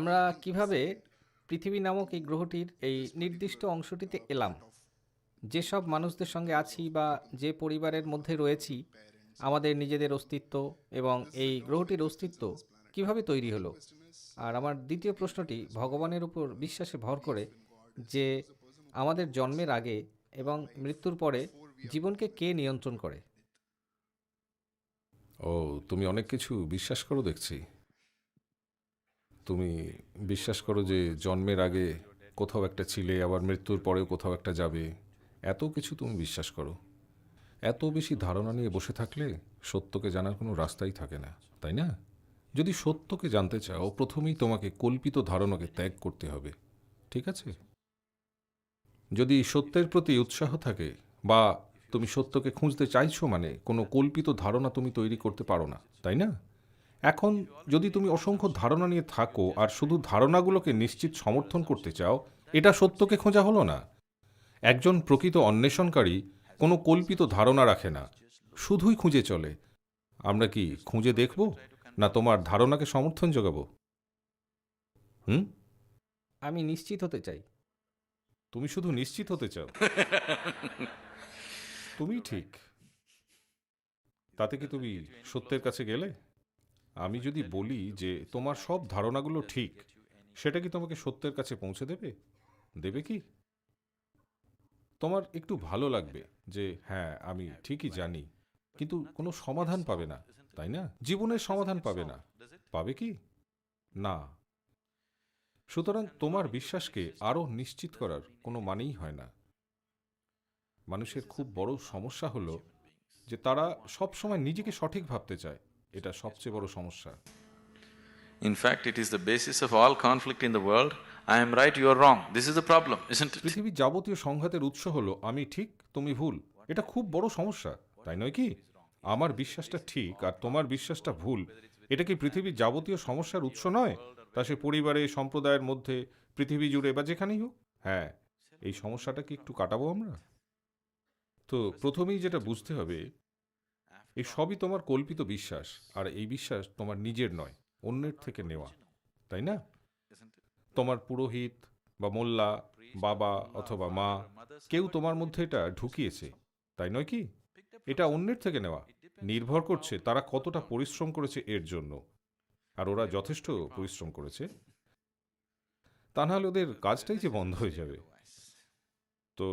আমরা কীভাবে পৃথিবী নামক এই গ্রহটির এই নির্দিষ্ট অংশটিতে এলাম? যেসব মানুষদের সঙ্গে আছি বা যে পরিবারের মধ্যে রয়েছি, আমাদের নিজেদের অস্তিত্ব এবং এই গ্রহটির অস্তিত্ব কীভাবে তৈরি হলো? আর আমার দ্বিতীয় প্রশ্নটি ভগবানের উপর বিশ্বাসে ভর করে যে আমাদের জন্মের আগে এবং মৃত্যুর পরে জীবনকে কে নিয়ন্ত্রণ করে? ও, তুমি অনেক কিছু বিশ্বাস করো দেখছি। তুমি বিশ্বাস করো যে জন্মের আগে কোথাও একটা ছিলে, আবার মৃত্যুর পরেও কোথাও একটা যাবে? এত কিছু তুমি বিশ্বাস করো। এত বেশি ধারণা নিয়ে বসে থাকলে সত্যকে জানার কোনো রাস্তাই থাকে না, তাই না? যদি সত্যকে জানতে চাও, প্রথমেই তোমাকে কল্পিত ধারণাকে ত্যাগ করতে হবে, ঠিক আছে? যদি সত্যের প্রতি উৎসাহ থাকে, বা তুমি সত্যকে খুঁজতে চাইছো মানে কোনো কল্পিত ধারণা তুমি তৈরি করতে পারো না, তাই না? এখন যদি তুমি অসংখ্য ধারণা নিয়ে থাকো আর শুধু ধারণাগুলোকে নিশ্চিত সমর্থন করতে চাও এটা সত্যকে খোঁজা হলো না। একজন প্রকৃত অন্বেষণকারী কোনো কল্পিত ধারণা রাখে না শুধুই খুঁজে চলে। আমরা কি খুঁজে দেখব না তোমার ধারণাকে সমর্থন যোগাবো? হুম? আমি নিশ্চিত হতে চাই। তুমি শুধু নিশ্চিত হতে চাও? তুমি ঠিক। তাতে কি তুমি সত্যের কাছে গেলে? আমি যদি বলি যে তোমার সব ধারণাগুলো ঠিক, সেটা কি তোমাকে সত্যের কাছে পৌঁছে দেবে? দেবে কি? তোমার একটু ভালো লাগবে যে হ্যাঁ আমি ঠিকই জানি, কিন্তু কোনো সমাধান পাবে না, তাই না? জীবনের সমাধান পাবে না। পাবে কি? না। সুতরাং তোমার বিশ্বাসকে আরও নিশ্চিত করার কোনো মানেই হয় না। মানুষের খুব বড় সমস্যা হলো যে তারা সব সময় নিজেকে সঠিক ভাবতে চায়। এটা সবচেয়ে বড় সমস্যা। In fact, it is the basis of all conflict in the world. I am right, you are wrong. This is the problem, isn't it? পৃথিবীর যাবতীয় সংঘাতের উৎস হলো আমি ঠিক তুমি ভুল। এটা খুব বড় সমস্যা তাই নয় কি? আমার বিশ্বাসটা ঠিক আর তোমার বিশ্বাসটা ভুল। এটা কি পৃথিবীর যাবতীয় সমস্যার উৎস নয়? তা সে পরিবারে সম্প্রদায়ের মধ্যে পৃথিবী জুড়ে বা যেখানেই হোক। হ্যাঁ এই সমস্যাটা কি একটু কাটাবো আমরা? তো প্রথমেই যেটা বুঝতে হবে এই সবই তোমার কল্পিত বিশ্বাস, আর এই বিশ্বাস তোমার নিজের নয়, অন্যের থেকে নেওয়া, তাই না? তোমার পুরোহিত বা মোল্লা, বাবা অথবা মা, কেউ তোমার মধ্যে এটা ঢুকিয়েছে, তাই নয় কি? এটা অন্যের থেকে নেওয়া, নির্ভর করছে তারা কতটা পরিশ্রম করেছে এর জন্য, আর ওরা যথেষ্ট পরিশ্রম করেছে। তা নাহলে ওদের কাজটাই যে বন্ধ হয়ে যাবে। তো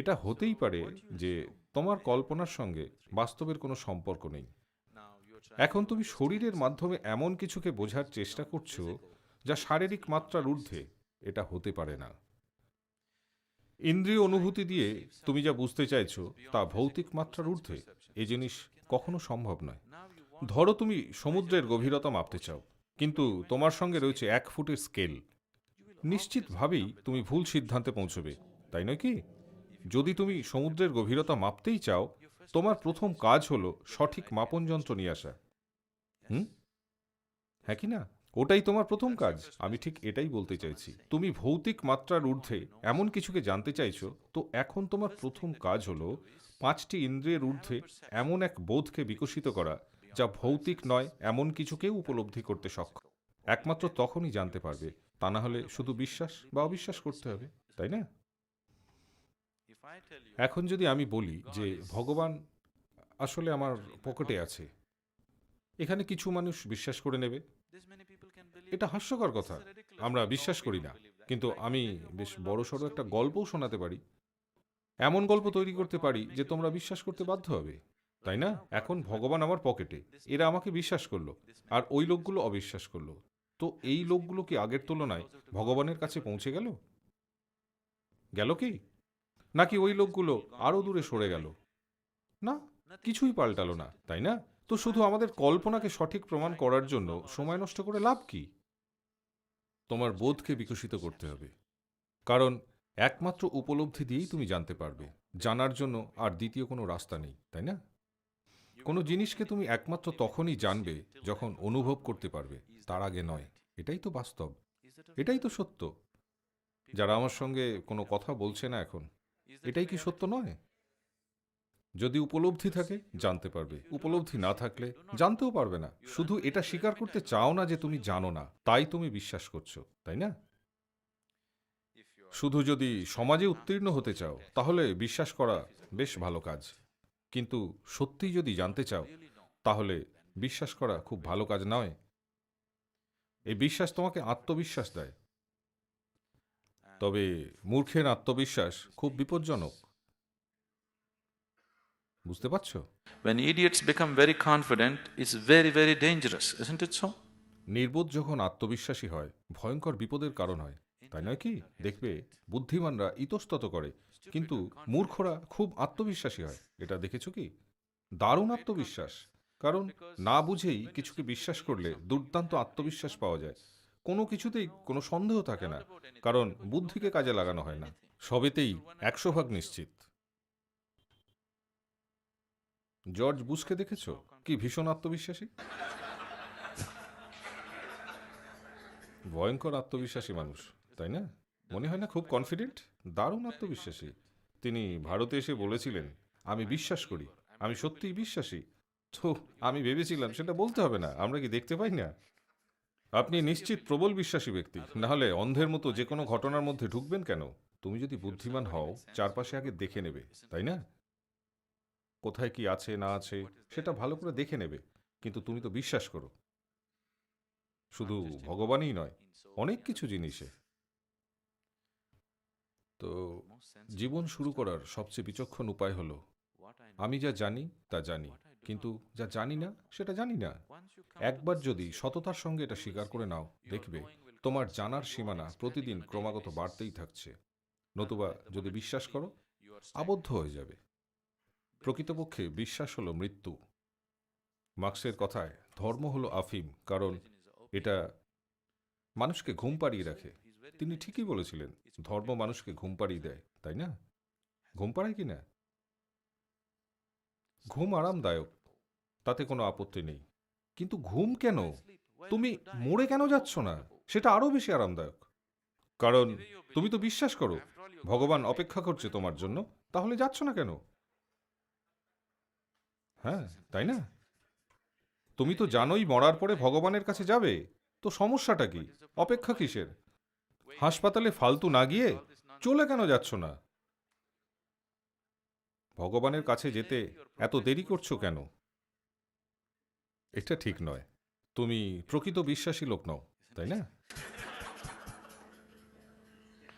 এটা হতেই পারে যে তোমার কল্পনার সঙ্গে বাস্তবের কোনো সম্পর্ক নেই। এখন তুমি শরীরের মাধ্যমে এমন কিছুকে বোঝার চেষ্টা করছ যা শারীরিক মাত্রার ঊর্ধ্বে এটা হতে পারে না। ইন্দ্রিয় অনুভূতি দিয়ে তুমি যা বুঝতে চাইছো তা ভৌতিক মাত্রার ঊর্ধ্বে এ জিনিস কখনো সম্ভব নয়। ধরো তুমি সমুদ্রের গভীরতা মাপতে চাও, কিন্তু তোমার সঙ্গে রয়েছে এক ফুটের স্কেল। নিশ্চিতভাবেই তুমি ভুল সিদ্ধান্তে পৌঁছবে, তাই নয় কি? যদি তুমি সমুদ্রের গভীরতা মাপতেই চাও, তোমার প্রথম কাজ হলো সঠিক মাপন যন্ত্র নিয়ে আসা। হুম? হ্যাঁ কি না? ওটাই তোমার প্রথম কাজ। আমি ঠিক এটাই বলতে চাইছি। তুমি ভৌতিক মাত্রার ঊর্ধ্বে এমন কিছুকে জানতে চাইছো, তো এখন তোমার প্রথম কাজ হলো পাঁচটি ইন্দ্রিয়ের ঊর্ধ্বে এমন এক বোধকে বিকশিত করা, যা ভৌতিক নয়, এমন কিছুকেও উপলব্ধি করতে সক্ষম। একমাত্র তখনই জানতে পারবে। তা না হলে শুধু বিশ্বাস বা অবিশ্বাস করতে হবে, তাই না? এখন যদি আমি বলি যে ভগবান আসলে আমার পকেটে আছে, এখানে কিছু মানুষ বিশ্বাস করে নেবে। এটা হাস্যকর কথা, আমরা বিশ্বাস করি না। কিন্তু আমি বেশ বড় সড়ো একটা গল্পও শোনাতে পারি। এমন গল্প তৈরি করতে পারি যে তোমরা বিশ্বাস করতে বাধ্য হবে, তাই না? এখন ভগবান আমার পকেটে, এরা আমাকে বিশ্বাস করল, আর ওই লোকগুলো অবিশ্বাস করল। তো এই লোকগুলো কি আগের তুলনায় ভগবানের কাছে পৌঁছে গেল? গেল কি? নাকি ওই লোকগুলো আরও দূরে সরে গেল? না, কিছুই পাল্টালো না, তাই না? তো শুধু আমাদের কল্পনাকে সঠিক প্রমাণ করার জন্য সময় নষ্ট করে লাভ কি? তোমার বোধকে বিকশিত করতে হবে। কারণ একমাত্র উপলব্ধি দিয়েই তুমি জানতে পারবে। জানার জন্য আর দ্বিতীয় কোনো রাস্তা নেই, তাই না? কোনো জিনিসকে তুমি একমাত্র তখনই জানবে যখন অনুভব করতে পারবে, তার আগে নয়। এটাই তো বাস্তব। এটাই তো সত্য। যারা আমার সঙ্গে কোনো কথা বলছে না এখন এটাই কি সত্য নয়? যদি উপলব্ধি থাকে জানতে পারবে। উপলব্ধি না থাকলে জানতেও পারবে না। শুধু এটা স্বীকার করতে চাও না যে তুমি জানো না তাই তুমি বিশ্বাস করছ তাই না? শুধু যদি সমাজে উত্তীর্ণ হতে চাও তাহলে বিশ্বাস করা বেশ ভালো কাজ। কিন্তু সত্যি যদি জানতে চাও তাহলে বিশ্বাস করা খুব ভালো কাজ নয়। এই বিশ্বাস তোমাকে আত্মবিশ্বাস দেয়। তবে মূর্খের আত্মবিশ্বাস খুব বিপজ্জনক। বুঝতে পারছ? When idiots become very confident, it's very, very dangerous, isn't it so? নির্বোধ যখন আত্মবিশ্বাসী হয় ভয়ঙ্কর বিপদের কারণ হয়। তাই নয় কি? দেখবে বুদ্ধিমানরা ইতস্তত করে কিন্তু মূর্খরা খুব আত্মবিশ্বাসী হয়। এটা দেখেছ কি? দারুণ আত্মবিশ্বাস। কারণ না বুঝেই কিছুকে বিশ্বাস করলে দুর্দান্ত আত্মবিশ্বাস পাওয়া যায়। কোনো কিছুতেই কোনো সন্দেহ থাকে না, কারণ বুদ্ধিকে কাজে লাগানো হয় না। সবেতেই একশো ভাগ নিশ্চিত। জর্জ বুশকে দেখেছ? কি ভীষণ আত্মবিশ্বাসী? ভয়ঙ্কর আত্মবিশ্বাসী মানুষ, তাই না? মনে হয় না খুব কনফিডেন্ট দারুণ আত্মবিশ্বাসী। তিনি ভারতে এসে বলেছিলেন, আমি বিশ্বাস করি, আমি সত্যিই বিশ্বাসী। তো আমি ভেবেছিলাম, সেটা বলতে হবে না, আমরা কি দেখতে পাই না? আপনি নিশ্চিত প্রবল বিশ্বাসী ব্যক্তি। না হলে অন্ধের মতো যে কোনো ঘটনার মধ্যে ঢুকবেন কেন? তুমি যদি বুদ্ধিমান হও, চারপাশে আগে দেখে নেবে, তাই না? কোথায় কি আছে, না আছে, সেটা ভালো করে দেখে নেবে। কিন্তু তুমি তো বিশ্বাস করো। শুধু ভগবানই নয়, অনেক কিছু জিনিসে। তো, জীবন শুরু করার সবচেয়ে বিচক্ষণ উপায় হলো, আমি যা জানি, তা জানি। কিন্তু যা জানি না, সেটা জানি না। একবার যদি সততার সঙ্গে এটা স্বীকার করে নাও, দেখবে তোমার জানার সীমানা প্রতিদিন ক্রমাগত বাড়তেই থাকছে। নতুবা যদি বিশ্বাস করো, আবদ্ধ হয়ে যাবে। প্রকৃতপক্ষে বিশ্বাস হলো মৃত্যু। মার্ক্সের কথায়, ধর্ম হলো আফিম, কারণ এটা মানুষকে ঘুম পাড়িয়ে রাখে। তিনি ঠিকই বলেছিলেন, ধর্ম মানুষকে ঘুম পাড়িয়ে দেয়, তাই না? ঘুম পাড়ায় কি না? ঘুম আরামদায়ক। তাতে কোনো আপত্তি নেই। কিন্তু ঘুম কেন? তুমি মরে কেন যাচ্ছ না? সেটা আরও বেশি আরামদায়ক। কারণ তুমি তো বিশ্বাস করো, ভগবান অপেক্ষা করছে তোমার জন্য, তাহলে যাচ্ছ না কেন? হ্যাঁ তাই না? তুমি তো জানোই মরার পরে ভগবানের কাছে যাবে, তো সমস্যাটা কি? অপেক্ষা কিসের? হাসপাতালে ফালতু না গিয়ে চলে কেন যাচ্ছ না? ভগবানের কাছে যেতে এত দেরি করছ কেন? এটা ঠিক নয়। তুমি প্রকৃত বিশ্বাসী লোক নও তাই না?